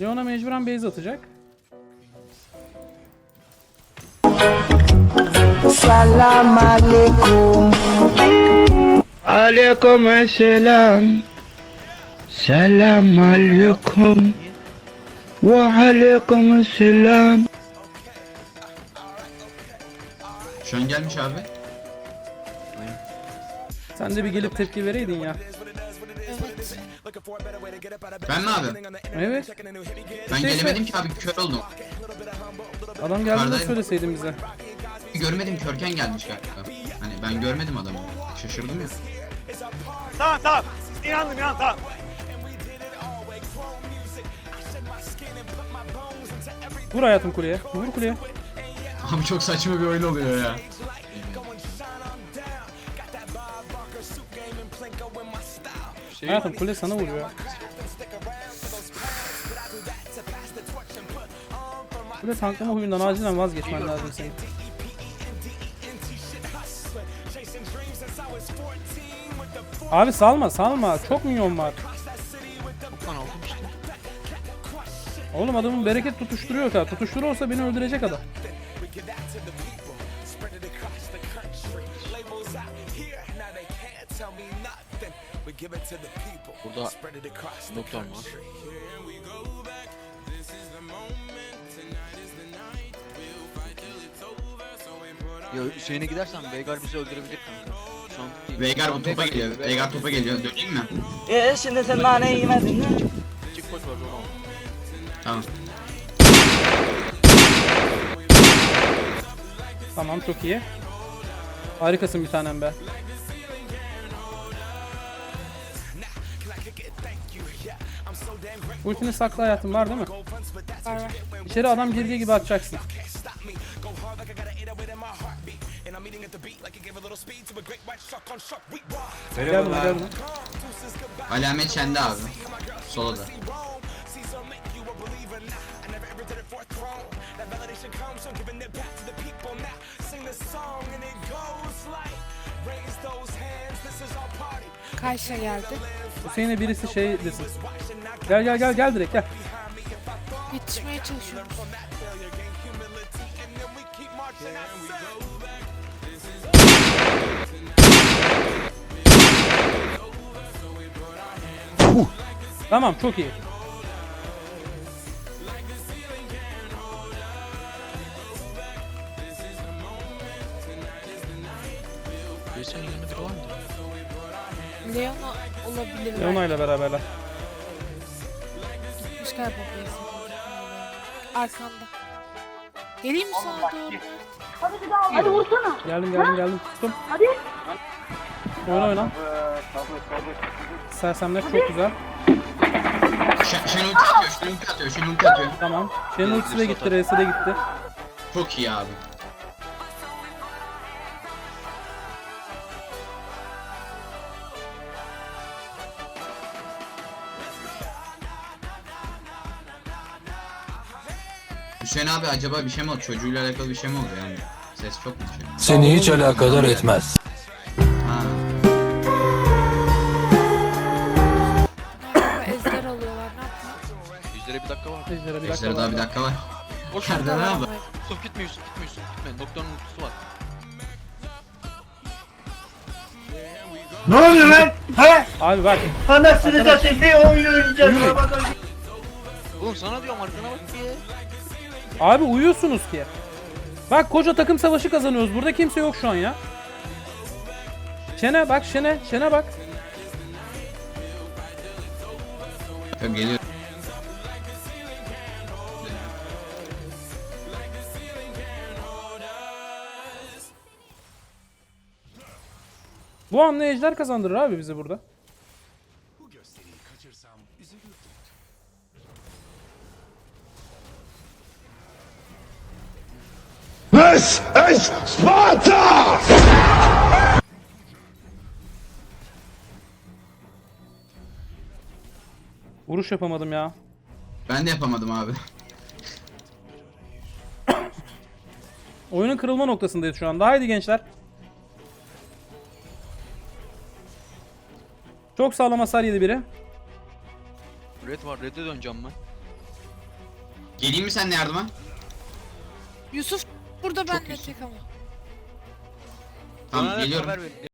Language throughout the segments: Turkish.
Leona mecburen base atacak. Salam alaikum. Aleyküm selam. Selam aleyküm. Ve aleyküm selam. Şu an gelmiş abi. Sen de bir gelip tepki vereydin ya. Ben mi abi? Evet. Ben Şey, gelemedim ki abi kör oldum. Adam geldiğinde Yukarıdayım. söyleseydin bize. Görmedim körken gelmiş galiba. Hani ben görmedim adamı. Şaşırdım ya. Tamam tamam. İnandım inan tamam. Vur hayatım kuleye. Vur kuleye. Abi çok saçma bir oyun oluyor ya. Hayatım kule sana vuruyor. Kule tanklama huyundan acilen vazgeçmen lazım senin. Abi salma salma. Çok minyon var. Oğlum adamın bereket tutuşturuyor kadar. Tutuşturursa beni öldürecek adam. Burada doktor mu var? Ya Hüseyin'e gidersen Veigar bizi öldürebilir kanka. Şu an. Veigar bu topa geliyor. Veigar topa geliyor. Döneyim mi? E şimdi sen naneyi yemedin mi? Çık koş var al. Tamam. Tamam çok iyi. Harikasın bir tanem be. Ultini sakla hayatım var değil mi? Var var. İçeri adam girdiği gibi atacaksın. Gel buna gel buna. Alamet sende abi. Sola da. Karşıya geldi. Hüseyin'e birisi şey desin. Gel gel gel gel direkt gel. Yetişmeye çalışıyoruz. Tamam çok iyi. Geleyim mi sana doğru? Hadi vursana. Geldim geldim geldim tuttum. Hadi. Oyna oyna. Sersemler çok güzel. Ş- Şen ulti atıyor. Şen ulti atıyor. Şen ulti atıyor. Tamam. Shen'in ultisi de gitti, R'si de gitti. Çok iyi abi. Hüseyin abi acaba bir şey mi oldu? Çocuğuyla alakalı bir şey mi oldu yani? Ses çok mu şey? Seni hiç alakadar etmez. Ha. Ama ezber alıyorlar. Ne yapayım? Yüzlere bir dakika var. Ejder'e bir dakika Ejderha daha var. bir dakika var. Boş Nerede ne abi? Yusuf gitme Yusuf gitme Yusuf gitme. Doktorun ultisi var. Ne oluyor lan? He? Abi bak. Anasını satayım bir oyun oynayacağız. Oğlum sana diyorum arkana bak diye. Abi uyuyorsunuz ki. Bak koca takım savaşı kazanıyoruz. Burada kimse yok şu an ya. Şene bak Şene. Şene bak. Tabii geliyor. Bu hamle ejder kazandırır abi bizi burada. This is Sparta! Vuruş yapamadım ya. Ben de yapamadım abi. Oyunun kırılma noktasındayız şu anda. Haydi gençler. Çok sağlam hasar yedi biri. Red var. Red'e döneceğim ben. Geleyim mi sen yardıma? Yusuf burada ben de tek ama. Tamam Bana da geliyorum. haber verin.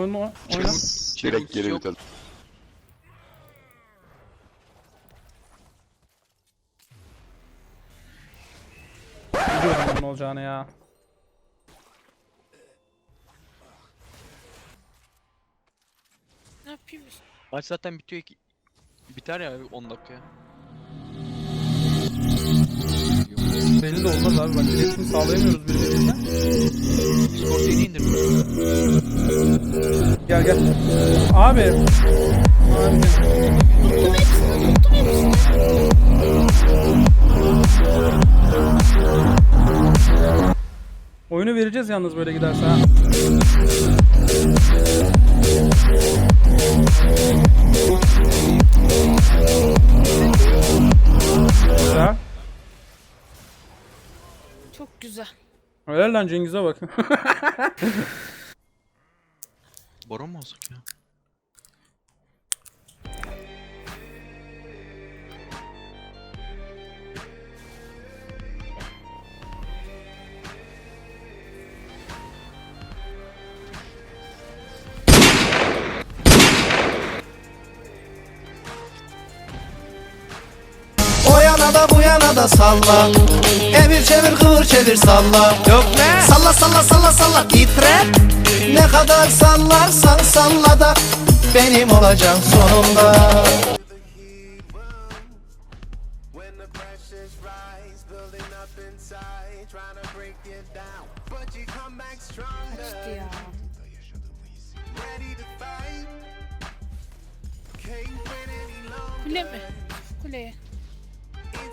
Oyna, oyna. Direkt geri vites. Biliyordum bunun olacağını ya. Ne yapayım? Maç zaten bitiyor ki. Biter ya 10 dakikaya. Belli de olmaz abi bak iletişim sağlayamıyoruz birbirimizle. Discord yeni indirdim. Gel gel. Abi. Abi. Tuttum hepsini, tuttum hepsini. Oyunu vereceğiz yalnız böyle giderse ha. Güzel. Çok güzel. Helal lan Cengiz'e bak. Bora almoço aqui. Yana da salla Evir çevir kıvır çevir salla Yok ne? Salla salla salla salla titre Ne kadar sallarsan salla da Benim olacaksın sonunda Kaçtı ya. Kule mi? Kuleye.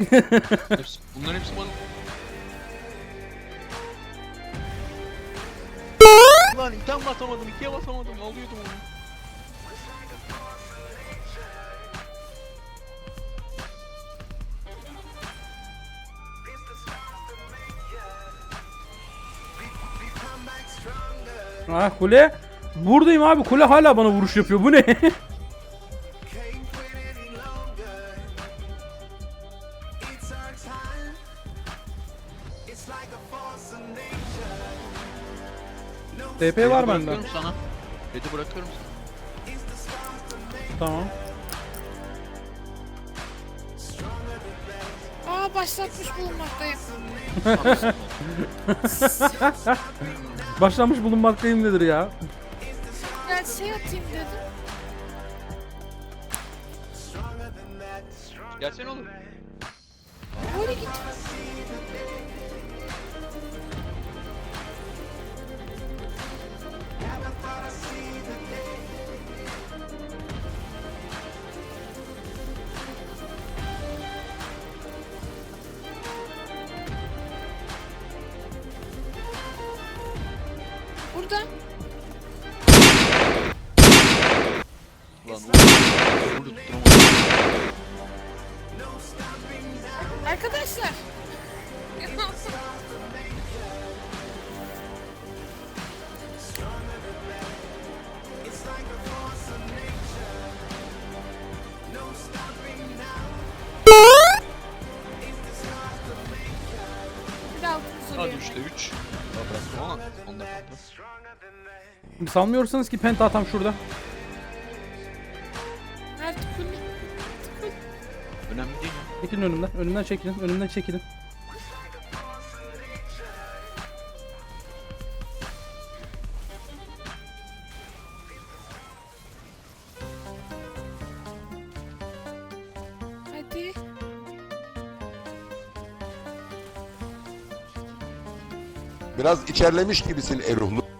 Hepsi, bunların hepsi bana... Lan item basamadım, ikiye basamadım, alıyordum onu. Ha kule. Buradayım abi kule hala bana vuruş yapıyor. Bu ne? TP var bende. Bırakıyorum sana. Red'i bırakıyorum sana. Tamam. Aa başlatmış bulunmaktayım. Başlamış bulunmaktayım nedir ya? Ben şey atayım dedim. Gelsene oğlum. Böyle git. Arkadaşlar. Hadi soruyor. 3'te 3. Daha bıraktım ama onda kaldı. Sanmıyorsanız ki penta atam şurada. Çekilin önümden. Önümden çekilin. Önümden çekilin. Hadi. Biraz içerlemiş gibisin Eruhlu.